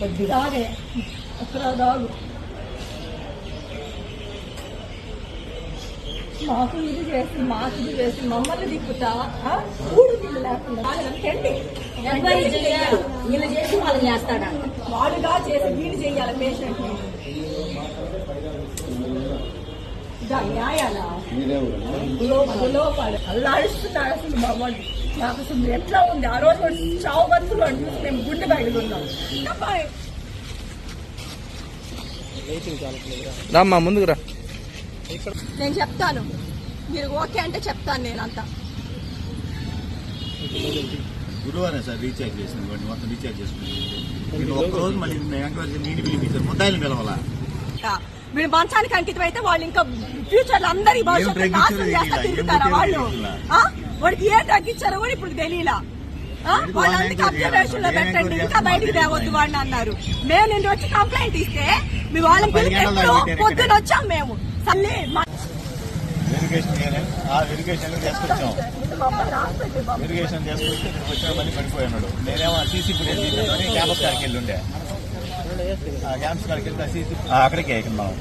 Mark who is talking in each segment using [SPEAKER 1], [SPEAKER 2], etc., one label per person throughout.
[SPEAKER 1] తాగే అక్కడ మాకు ఇది చేసి మాకు ఇది చేసి మమ్మల్ని దిక్కుతా నీళ్ళు లేకుండా.
[SPEAKER 2] వీళ్ళు చేసి వాళ్ళు చేస్తాడంట
[SPEAKER 1] వాడుగా చేసి వీలు చేయాలి పేషెంట్ అల్లాడిస్తున్నారు అసలు మమ్మల్ని. నాకు అసలు ఎట్లా ఉంది? ఆ రోజు
[SPEAKER 3] రామ్మా ముందుకు రా.
[SPEAKER 1] నేను చెప్తాను. మీరు ఓకే అంటే చెప్తాను నేను అంతా
[SPEAKER 4] గురువారం సార్ రీఛార్జ్ చేసింది వాడిని మొత్తం రీఛార్జ్ చేసుకుంది నేను ఒక్క రోజు మళ్ళీ ఎంక్వైరీ నీటి పిలిపించారు ముద్దాయిలు పిలవాలా?
[SPEAKER 1] వీళ్ళు మంచానికి అంకితం అయితే వాళ్ళు ఇంకా ఫ్యూచర్లో అందరి భవిష్యత్తు నాశనం చేస్తా తిరుగుతారా వాళ్ళు? వాడికి ఏ తగ్గించారో కూడా ఇప్పుడు తెలియలా. ఆ?
[SPEAKER 4] ఎందుకు
[SPEAKER 1] వాళ్ళు
[SPEAKER 4] వాళ్ళని
[SPEAKER 1] అందుకే
[SPEAKER 4] ఎంక్వైరీ అబ్జర్వేషన్లో
[SPEAKER 1] పెట్టండి ఇంకా బయటికి? తేవద్దు వాడిని అన్నారు. మేము నిన్న వచ్చి కంప్లైంట్ ఇస్తే మీ వాళ్ళని
[SPEAKER 4] పది
[SPEAKER 1] పిలిపి
[SPEAKER 4] గంటల
[SPEAKER 1] ఎప్పుడు
[SPEAKER 4] దాకా పెట్టారు
[SPEAKER 1] పొద్దున వచ్చాం మేము.
[SPEAKER 4] ఆ వెరిగేషన్ చేసుకొచ్చాం చేసుకొచ్చి మళ్ళీ పడిపోయాడు నేనేమో సీసీ ఫుటేజ్ తీసుకొని క్యాంపస్ కాడికి వెళ్ళి ఉండే ఆ క్యాంపస్ కాడికి వెళ్తే సీసీ అక్కడికే మనం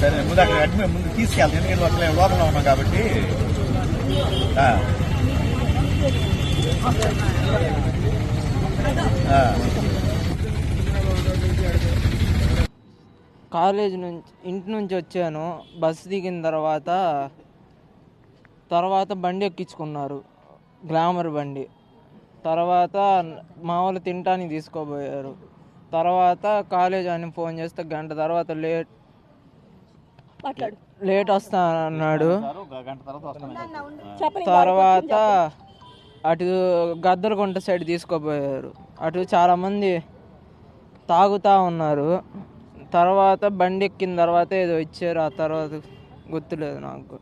[SPEAKER 4] సరే ముందు అక్కడ అడ్మి ముందు తీసుకెళ్తాం ఎందుకంటే అట్లా లోపల ఉన్నాం కాబట్టి.
[SPEAKER 3] కాలేజ్ నుంచి ఇంటి నుంచి వచ్చాను. బస్సు దిగిన తర్వాత తర్వాత బండి ఎక్కించుకున్నారు. గ్లామర్ బండి. తర్వాత మా వాళ్ళు తినటానికి తీసుకోబోయారు. తర్వాత కాలేజ్ అని ఫోన్ చేస్తే గంట తర్వాత లేట్
[SPEAKER 1] మాట్లాడు.
[SPEAKER 3] లేట్ వస్తా అన్నాడు. తర్వాత అటు గద్దలగుంట సైడ్ తీసుకోపోయారు అటు చాలామంది తాగుతూ ఉన్నారు. తర్వాత బండి ఎక్కిన తర్వాత ఏదో ఇచ్చారు. ఆ తర్వాత గుర్తులేదు నాకు.